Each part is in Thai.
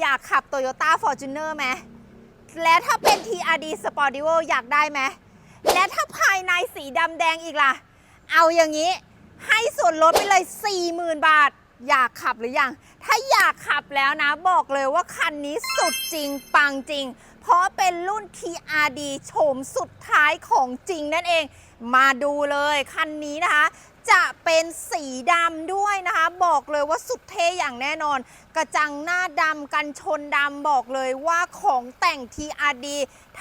อยากขับ Toyota Fortuner ไหม และถ้าเป็น TRD Sportivo อยากได้ไหม และถ้าภายในสีดำแดงอีกล่ะ เอาอย่างนี้ ให้ส่วนลดไปเลย 40,000 บาท อยากขับหรือยัง ถ้าอยากขับแล้วนะบอกเลยว่าคันนี้สุดจริง ปังจริง เพราะเป็นรุ่น TRD โฉมสุดท้ายของจริงนั่นเอง มาดูเลยคันนี้นะคะ จะเป็นสีดำด้วยนะคะ บอกเลยว่าสุดเท่อย่างแน่นอน กระจังหน้าดำกันชนดำบอกเลยว่าของแต่ง TRD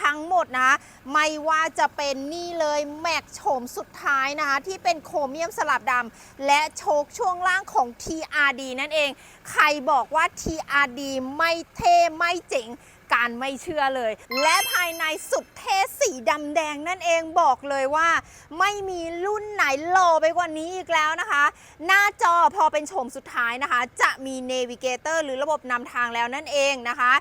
ทั้งหมดนะคะไม่ว่าจะเป็นนี่เลยแม็กโฉมสุดท้ายนะคะ ที่เป็นโครเมียมสลับดำและโชคช่วงล่างของ TRD นั่นเอง ใครบอกว่า TRD ไม่เท่ไม่เจ๋งการไม่เชื่อเลย และภายในสุดเท่สีดำแดงนั่นเองบอกเลยว่า ไม่มีรุ่นไหนหล่อไปกว่านี้อีกแล้วนะคะ หน้าจอพอเป็นโฉมสุดท้ายนะคะ จะมี Navigator หรือระบบนำทางแล้วนั่นเองนะคะ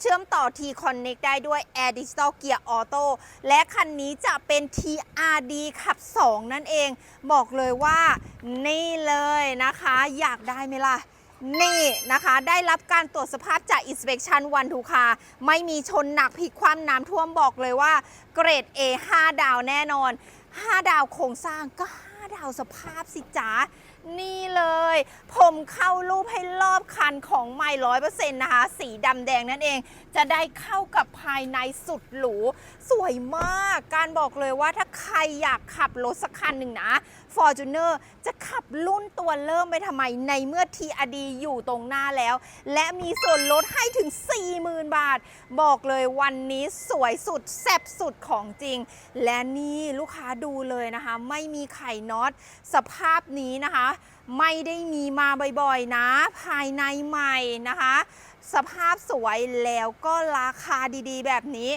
เชื่อมต่อ T-Connect ได้ด้วย Air Digital Gear Auto และคันนี้จะเป็น TRD ขับ 2 นั่นเอง บอกเลยว่านี่เลยนะคะ อยากได้ไหมล่ะ นี่นะคะได้รับการตรวจสภาพจาก Inspection วันทูคาไม่มีชนหนักผิดความน้ำท่วมบอกเลยว่า เกรด A 5 ดาวแน่นอน 5 ดาวโครงสร้างก็ 5ดาสภาพสิจ๋านี่เลย ผมเข้ารูปให้รอบคันของใหม่ร้อยเปอร์เซ็นต์นะคะ สีดำแดงนั่นเอง จะได้เข้ากับภายในสุดหรู สวยมาก การบอกเลยว่าถ้าใครอยากขับรถสักคันหนึ่งนะ Fortuner จะขับรุ่นตัวเริ่มไปทำไมในเมื่อ TRD อยู่ตรงหน้าแล้ว และมีส่วนลดให้ถึง 40,000 บาท บอกเลยวันนี้สวยสุดแซ่บสุดของจริง และนี่ลูกค้าดูเลยนะคะ ไม่มีไข่น็อต สภาพนี้นะคะ ไม่ได้มีมาบ่อยๆนะ ภายในใหม่นะคะ สภาพสวยแล้วก็ราคาดีๆ แบบนี้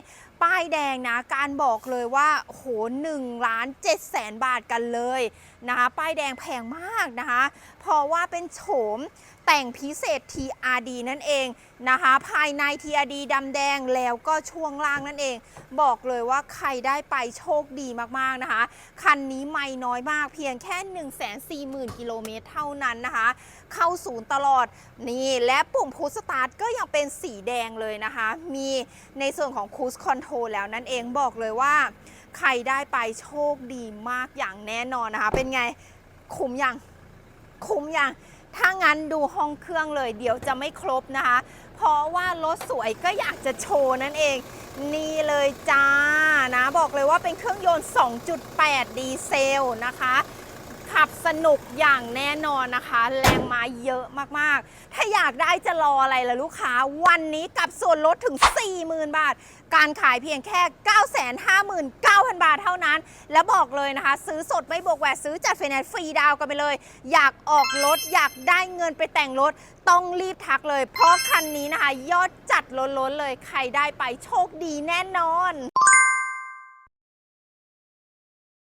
ป้ายแดงนะ การบอกเลยว่าโห1ล้าน7แสนบาทกันเลยนะคะป้ายแดงแพงมากนะคะ เพราะว่าเป็นโฉมแต่งพิเศษ TRD นั่นเองนะคะ ภายใน TRD ดำแดงแล้วก็ช่วงล่างนั่นเอง บอกเลยว่าใครได้ไปโชคดีมากๆนะคะ คันนี้ไม่น้อยมากเพียงแค่ 140,000 กิโลเมตรเท่านั้นนะคะ เข้าศูนย์ตลอดนี่และปุ่มพุชสตาร์ทก็ยังเป็นสีแดงเลยนะคะ มีในส่วนของคูสคอนโทรลแล้วนั่นเองบอกเลยว่า ใครได้ไปโชคดีมากอย่างแน่นอนนะคะ เป็นไงคุ้มยังคุ้มยังถ้างั้นดูห้องเครื่องเลย เดี๋ยวจะไม่ครบนะคะ เพราะว่ารถสวยก็อยากจะโชว์นั่นเอง นี่เลยจ้านะ บอกเลยว่าเป็นเครื่องยนต์ 2.8 ดีเซลนะคะ ขับสนุกอย่างแน่นอนนะคะ แรงม้าเยอะมากๆ ถ้าอยากได้จะรออะไรล่ะลูกค้า วันนี้กับส่วนลดถึง 40,000 บาท การขายเพียงแค่ 959,000 บาทเท่านั้น และบอกเลยนะคะ ซื้อสดไม่บวกแหวกซื้อจัดไฟแนนซ์ฟรีดาวกันไปเลย อยากออกรถอยากได้เงินไปแต่งรถต้องรีบทักเลย เพราะคันนี้นะคะ ยอดจัดล้นๆเลยใครได้ไปโชคดีแน่นอน